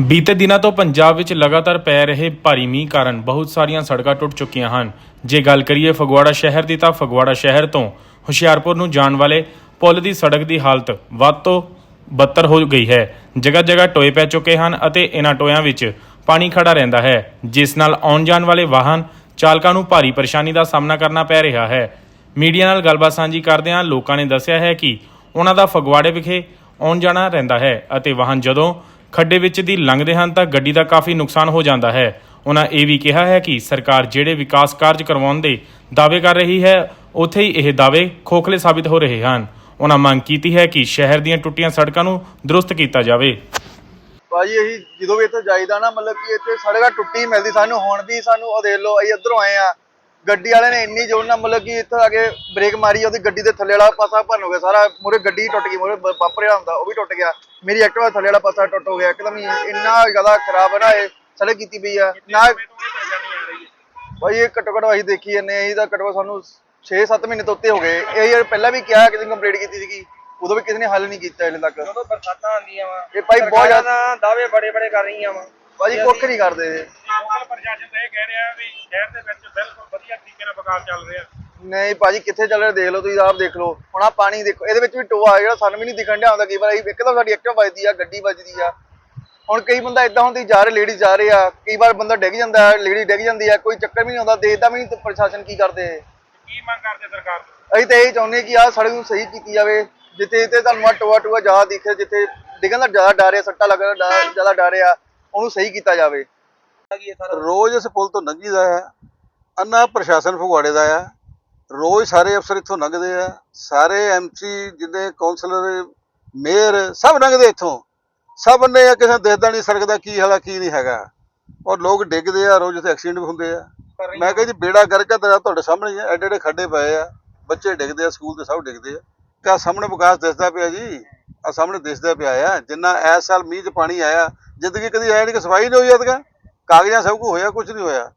ਬੀਤੇ ਦਿਨਾਂ ਤੋਂ ਪੰਜਾਬ ਵਿੱਚ ਲਗਾਤਾਰ ਪੈ ਰਹੇ ਭਾਰੀ ਮੀਂਹ ਕਾਰਨ ਬਹੁਤ ਸਾਰੀਆਂ ਸੜਕਾਂ ਟੁੱਟ ਚੁੱਕੀਆਂ ਹਨ। ਜੇ ਗੱਲ ਕਰੀਏ ਫਗਵਾੜਾ ਸ਼ਹਿਰ ਦੀ ਤਾਂ ਫਗਵਾੜਾ ਸ਼ਹਿਰ ਤੋਂ ਹੁਸ਼ਿਆਰਪੁਰ ਨੂੰ ਜਾਣ ਵਾਲੇ ਪੁਲ ਦੀ ਸੜਕ ਦੀ ਹਾਲਤ ਵੱਧ ਤੋਂ ਬੱਤਰ ਹੋ ਗਈ ਹੈ। ਜਗ੍ਹਾ ਜਗ੍ਹਾ ਟੋਏ ਪੈ ਚੁੱਕੇ ਹਨ ਅਤੇ ਇਹਨਾਂ ਟੋਇਆਂ ਵਿੱਚ ਪਾਣੀ ਖੜਾ ਰਹਿੰਦਾ ਹੈ, ਜਿਸ ਨਾਲ ਆਉਣ ਜਾਣ ਵਾਲੇ ਵਾਹਨ ਚਾਲਕਾਂ ਨੂੰ ਭਾਰੀ ਪਰੇਸ਼ਾਨੀ ਦਾ ਸਾਹਮਣਾ ਕਰਨਾ ਪੈ ਰਿਹਾ ਹੈ। ਮੀਡੀਆ ਨਾਲ ਗੱਲਬਾਤ ਸਾਂਝੀ ਕਰਦਿਆਂ ਲੋਕਾਂ ਨੇ ਦੱਸਿਆ ਹੈ ਕਿ ਉਹਨਾਂ ਦਾ ਫਗਵਾੜੇ ਵਿਖੇ ਆਉਣ ਜਾਣਾ ਰਹਿੰਦਾ ਹੈ ਅਤੇ ਵਾਹਨ ਜਦੋਂ ਖੱਡੇ ਵਿੱਚ ਦੀ ਲੰਘਦੇ ਹਨ ਤਾਂ ਗੱਡੀ ਦਾ ਕਾਫੀ ਨੁਕਸਾਨ ਹੋ ਜਾਂਦਾ ਹੈ। ਉਹਨਾਂ ਇਹ ਵੀ ਕਿਹਾ ਹੈ ਕਿ ਸਰਕਾਰ ਜਿਹੜੇ ਵਿਕਾਸ ਕਾਰਜ ਕਰਵਾਉਣ ਦੇ ਦਾਅਵੇ ਕਰ ਰਹੀ ਹੈ, ਉੱਥੇ ਹੀ ਇਹ ਦਾਅਵੇ ਖੋਖਲੇ ਸਾਬਿਤ ਹੋ ਰਹੇ ਹਨ। ਉਹਨਾਂ ਮੰਗ ਕੀਤੀ ਹੈ ਕਿ ਸ਼ਹਿਰ ਦੀਆਂ ਟੁੱਟੀਆਂ ਸੜਕਾਂ ਨੂੰ ਦਰੁਸਤ ਕੀਤਾ ਜਾਵੇ। ਭਾਜੀ ਅਸੀਂ ਜਦੋਂ ਵੀ ਇੱਥੇ ਜਾਈਦਾ ਨਾ, ਮਤਲਬ ਕਿ ਇੱਥੇ ਸੜਕਾਂ ਟੁੱਟੀ ਮਿਲਦੀ, ਸਾਨੂੰ ਹੁਣ ਵੀ ਸਾਨੂੰ ਉਹ ਦੇਖ ਲਓ, ਅਸੀਂ ਇੱਧਰੋਂ ਆਏ ਆ ਗੱਡੀ ਵਾਲੇ ਨੇ ਇੰਨੀ ਜ਼ੋਰ ਨਾਲ ਮਤਲਬ ਕਿ ਇੱਥੇ ਆ ਕੇ ਬ੍ਰੇਕ ਮਾਰੀ ਉਹਦੀ ਗੱਡੀ ਦੇ ਥੱਲੇ ਵਾਲਾ ਪਾਸਾ ਭੰਨ ਹੋ ਗਿਆ ਸਾਰਾ ਮੂਰੇ ਗੱਡੀ ਟੁੱਟ ਗਈ ਮੂਰੇ ਬੰਪਰ ਜਿਹੜਾ ਹੁੰਦਾ ਉਹ ਵੀ ਟੁੱਟ ਗਿਆ। ਮੇਰੀ ਐਕਟਿਵਾ ਥੱਲੇ ਵਾਲਾ ਪਾਸਾ ਟੁੱਟ ਹੋ ਗਿਆ ਇੱਕਦਮ ਹੀ ਇੰਨਾ ਜ਼ਿਆਦਾ ਖਰਾਬ ਹੈ ਨਾ ਇਹ ਸੜਕ ਕੀਤੀ ਪਈ ਆ। ਨਾ ਭਾਈ ਇਹ ਘੱਟੋ ਘੱਟ ਅਸੀਂ ਦੇਖੀ ਜੰਨੇ ਅਸੀਂ ਤਾਂ ਘੱਟੋ ਸਾਨੂੰ 6-7 ਮਹੀਨੇ ਤੋਂ ਉੱਤੇ ਹੋ ਗਏ। ਇਹ ਯਾਰ ਪਹਿਲਾਂ ਵੀ ਕਿਹਾ ਕਿਸੇ ਨੇ ਕੰਪਲੀਟ ਕੀਤੀ ਸੀਗੀ ਉਦੋਂ ਵੀ ਕਿਸੇ ਨੇ ਹੱਲ ਨਹੀਂ ਕੀਤਾ ਹਲੇ ਤੱਕ। ਜਦੋਂ ਬਰਸਾਤਾਂ ਆਉਂਦੀਆਂ ਵਾ ਇਹ ਭਾਈ ਬਹੁਤ ਜ਼ਿਆਦਾ ਦਾਅਵੇ ਬੜੇ ਬੜੇ ਕਰ ਰਹੀਆਂ ਵਾ। ਭਾਜੀ ਕੁੱਖ ਨਹੀਂ ਕਰਦੇ। ਇਹ। ਲੋਕਲ ਪ੍ਰਸ਼ਾਸਨ ਤਾਂ ਇਹ ਕਹਿ ਰਿਹਾ ਵੀ ਸ਼ਹਿਰ ਦੇ ਵਿੱਚ ਬਿਲਕੁਲ ਵਧੀਆ ਤਰੀਕੇ ਨਾਲ ਵਿਕਾਸ ਚੱਲ ਰਿਹਾ। ਨਹੀਂ ਭਾਜੀ ਕਿੱਥੇ ਚੱਲ ਰਿਹਾ ਦੇਖ ਲਓ ਤੁਸੀਂ ਆਪ ਦੇਖ ਲਓ। ਹੁਣ ਆ ਪਾਣੀ ਦੇਖੋ ਇਹਦੇ ਵਿੱਚ ਵੀ ਟੋਆ ਹੈ ਜਿਹੜਾ ਸਾਨੂੰ ਵੀ ਨਹੀਂ ਦਿਖਣ ਡਿਆ ਹੁੰਦਾ। ਕਈ ਵਾਰ ਅਸੀਂ ਇੱਕਦਮ ਸਾਡੀ ਐਕਟਿਵ ਵੱਜਦੀ ਆ ਗੱਡੀ ਵੱਜਦੀ ਆ। ਹੁਣ ਕਈ ਬੰਦਾ ਇਦਾਂ ਹੁੰਦੀ ਜਾ ਰਹੇ ਲੇਡੀ ਜਾ ਰਹੇ ਆ। ਕਈ ਵਾਰ ਬੰਦਾ ਡਿੱਗ ਜਾਂਦਾ ਲੇਡੀ ਡਿੱਗ ਜਾਂਦੀ ਆ ਕੋਈ ਚੱਕਰ ਵੀ ਨਹੀਂ ਆਉਂਦਾ। ਦੇਖਦਾ ਵੀ ਨਹੀਂ ਤੇ ਪ੍ਰਸ਼ਾਸਨ ਕੀ ਕਰਦੇ। ਕੀ ਮੰਗ ਕਰਦੇ ਸਰਕਾਰ ਤੋਂ? ਅਸੀਂ ਤਾਂ ਇਹ ਚਾਹੁੰਦੇ ਕਿ ਆਹ ਸੜਕ ਨੂੰ ਸਹੀ ਕੀਤੀ ਜਾਵੇ। ਜਿੱਥੇ ਜਿੱਥੇ ਤੁਹਾਨੂੰ ਆ ਟੋਆ ਟੋਆ ਜ਼ਿਆਦਾ ਦਿਖੇ ਜਿੱਥੇ ਡਿੱਗਣ ਦਾ ਜ਼ਿਆਦਾ ਡਰ ਹੈ ਸੱਟਾ ਲੱਗਣ ਦਾ ਡਰ- ਜ਼ਿਆਦਾ ਡਰ ਆ ਉਹਨੂੰ ਸਹੀ ਕੀਤਾ ਜਾਵੇ। ਰੋਜ਼ ਇਸ ਪੁਲ ਤੋਂ ਲੰਘੀਦਾ ਆ ਅੰਨਾ ਪ੍ਰਸ਼ਾਸਨ ਫਗਵਾੜੇ ਦਾ ਆ ਰੋਜ਼ ਸਾਰੇ ਅਫਸਰ ਇੱਥੋਂ ਲੰਘਦੇ ਆ, ਸਾਰੇ ਐਮਸੀ ਜਿਹਦੇ ਕਾਉਂਸਲਰ ਮੇਅਰ, ਸਭ ਲੰਘਦੇ ਇੱਥੋਂ। ਸਭ ਨੇ ਕਿਸੇ ਨੂੰ ਦੇਖਦਾ ਨਹੀਂ ਸੜਕ ਦਾ ਕੀ ਹਾਲਾ ਕੀ ਨਹੀਂ ਹੈਗਾ। ਔਰ ਲੋਕ ਡਿੱਗਦੇ ਆ, ਰੋਜ਼ ਇੱਥੇ ਐਕਸੀਡੈਂਟ ਵੀ ਹੁੰਦੇ ਆ। ਮੈਂ ਕਿਹਾ ਜੀ ਬੇੜਾ ਗਰਕ ਤੇਰਾ ਤੁਹਾਡੇ ਸਾਹਮਣੇ ਐਡੇ ਐਡੇ ਖੱਡੇ ਪਏ ਆ। ਬੱਚੇ ਡਿੱਗਦੇ ਆ, ਸਕੂਲ ਦੇ ਸਭ ਡਿੱਗਦੇ ਆ। ਕਾ ਸਾਹਮਣੇ ਵਿਕਾਸ ਦਿਸਦਾ ਪਿਆ ਜੀ, ਆ ਸਾਹਮਣੇ ਦਿਸਦਾ ਪਿਆ ਆ, ਜਿੰਨਾ ਇਸ ਸਾਲ ਮੀਂਹ 'ਚ ਪਾਣੀ ਆਇਆ ਜ਼ਿੰਦਗੀ ਕਦੀ ਆਇਆ ਨਹੀਂ ਕਿ ਸਫ਼ਾਈ ਨਹੀਂ ਹੋਈ ਅਦਗਾ ਕਾਗਜ਼ਾਂ ਸਭ ਕੁਝ ਹੋਇਆ ਕੁਝ ਨਹੀਂ ਹੋਇਆ।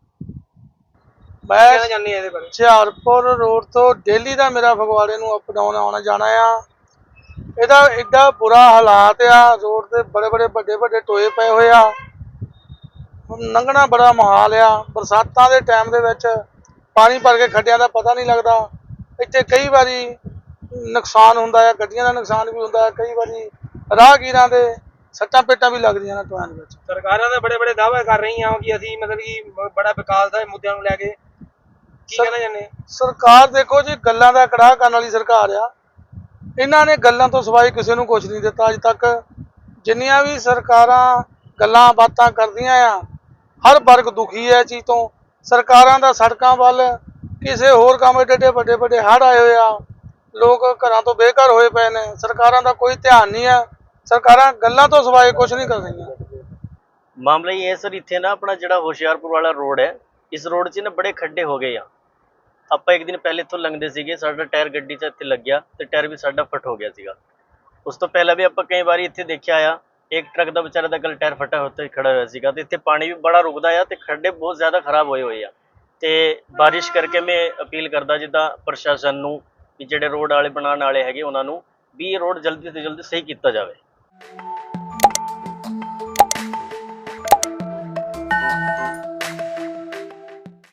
ਮੈਂ ਕਹਿਣਾ ਚਾਹੁੰਦੀ ਇਹਦੇ ਬਾਰੇ? ਹੁਸ਼ਿਆਰਪੁਰ ਰੋਡ ਤੋਂ ਡੇਲੀ ਦਾ ਮੇਰਾ ਫਗਵਾੜੇ ਨੂੰ ਅਪ ਡਾਊਨ ਆਉਣਾ ਜਾਣਾ ਆ। ਇਹਦਾ ਐਡਾ ਬੁਰਾ ਹਾਲਾਤ ਆ ਰੋਡ ਤੇ ਬੜੇ ਬੜੇ ਵੱਡੇ ਵੱਡੇ ਟੋਏ ਪਏ ਹੋਏ ਆ। ਹੁਣ ਲੰਘਣਾ ਬੜਾ ਮੁਹਾਲ ਆ। ਬਰਸਾਤਾਂ ਦੇ ਟਾਈਮ ਦੇ ਵਿੱਚ ਪਾਣੀ ਭਰ ਕੇ ਖੱਡਿਆਂ ਦਾ ਪਤਾ ਨਹੀਂ ਲੱਗਦਾ। ਇੱਥੇ ਕਈ ਵਾਰੀ ਨੁਕਸਾਨ ਹੁੰਦਾ ਆ ਗੱਡੀਆਂ ਦਾ ਨੁਕਸਾਨ ਵੀ ਹੁੰਦਾ ਕਈ ਵਾਰੀ ਰਾਹਗੀਰਾਂ ਦੇ ਸੱਟਾਂ ਪੇਟਾਂ ਵੀ ਲੱਗਦੀਆਂ ਨੇ ਦੇ ਵਿੱਚ। ਸਰਕਾਰਾਂ ਤਾਂ ਬੜੇ ਬੜੇ ਦਾਅਵੇ ਕਰ ਰਹੀਆਂ ਕਿ ਅਸੀਂ ਮਤਲਬ ਕਿ ਬੜਾ ਵਿਕਾਸ ਦਾ ਮੁੱਦਿਆਂ ਨੂੰ ਲੈ ਕੇ ਕੀ ਕਹਿਣਾ ਚਾਹੁੰਦੇ ਸਰਕਾਰ ਦੇਖੋ ਜੀ ਗੱਲਾਂ ਦਾ ਕੜਾਹ ਕਰਨ ਵਾਲੀ ਸਰਕਾਰ ਆ। ਇਹਨਾਂ ਨੇ ਗੱਲਾਂ ਤੋਂ ਸਿਵਾਏ ਕਿਸੇ ਨੂੰ ਕੁਝ ਨਹੀਂ ਦਿੱਤਾ ਅੱਜ ਤੱਕ। ਜਿੰਨੀਆਂ ਵੀ ਸਰਕਾਰਾਂ ਗੱਲਾਂ ਬਾਤਾਂ ਕਰਦੀਆਂ ਆ ਹਰ ਵਰਗ ਦੁਖੀ ਹੈ ਚੀਜ਼ ਤੋਂ। ਸਰਕਾਰਾਂ ਦਾ ਸੜਕਾਂ ਵੱਲ ਕਿਸੇ ਹੋਰ ਕੰਮ ਏਡੇ ਵੱਡੇ ਵੱਡੇ ਹੜ੍ਹ ਆਏ ਹੋਏ ਆ। ਲੋਕ ਘਰਾਂ ਤੋਂ ਬੇਘਰ ਹੋਏ ਪਏ ਨੇ। ਸਰਕਾਰਾਂ ਦਾ ਕੋਈ ਧਿਆਨ ਨਹੀਂ ਆ। ਸਰਕਾਰਾਂ ਗੱਲਾਂ ਤੋਂ ਸਿਵਾਏ ਕੁਝ ਨਹੀਂ ਕਰ ਰਹੀਆਂ। ਮਾਮਲਾ ਇਹ ਹੈ ਸਰ, ਇੱਥੇ ਨਾ ਆਪਣਾ ਜਿਹੜਾ ਹੁਸ਼ਿਆਰਪੁਰ ਵਾਲਾ ਰੋਡ ਹੈ, ਇਸ ਰੋਡ 'ਚ ਨਾ ਬੜੇ ਖੱਡੇ ਹੋ ਗਏ ਆ। ਆਪਾਂ ਇੱਕ ਦਿਨ ਪਹਿਲੇ ਇੱਥੋਂ ਲੰਘਦੇ ਸੀਗੇ, ਸਾਡਾ ਟਾਇਰ ਗੱਡੀ 'ਚ ਇੱਥੇ ਲੱਗਿਆ ਤੇ ਟਾਇਰ ਵੀ ਸਾਡਾ ਫਟ ਹੋ ਗਿਆ ਸੀਗਾ। ਉਸ ਤੋਂ ਪਹਿਲਾਂ ਵੀ ਆਪਾਂ ਕਈ ਵਾਰੀ ਇੱਥੇ ਦੇਖਿਆ ਆ, ਇੱਕ ਟਰੱਕ ਦਾ ਵਿਚਾਰਾ ਦਾ ਕੱਲ ਟਾਇਰ ਫਟਾ ਉੱਤੇ ਖੜਾ ਹੋਇਆ ਸੀਗਾ ਤੇ ਇੱਥੇ ਪਾਣੀ ਵੀ ਬੜਾ ਰੁਕਦਾ ਆ ਤੇ ਖੱਡੇ ਬਹੁਤ ਜ਼ਿਆਦਾ ਖਰਾਬ ਹੋਏ ਹੋਏ ਆ। ਤੇ ਬਾਰਿਸ਼ ਕਰਕੇ ਮੈਂ ਅਪੀਲ ਕਰਦਾ ਜਿੱਦਾਂ ਪ੍ਰਸ਼ਾਸਨ ਨੂੰ ਕਿ ਜਿਹੜੇ ਰੋਡ ਵਾਲੇ ਬਣਾਉਣ ਵਾਲੇ ਹੈਗੇ ਉਹਨਾਂ ਨੂੰ ਵੀ ਇਹ ਰੋਡ ਜਲਦੀ ਤੋਂ ਜਲਦੀ ਸਹੀ ਕੀਤਾ ਜਾਵੇ। Thank you.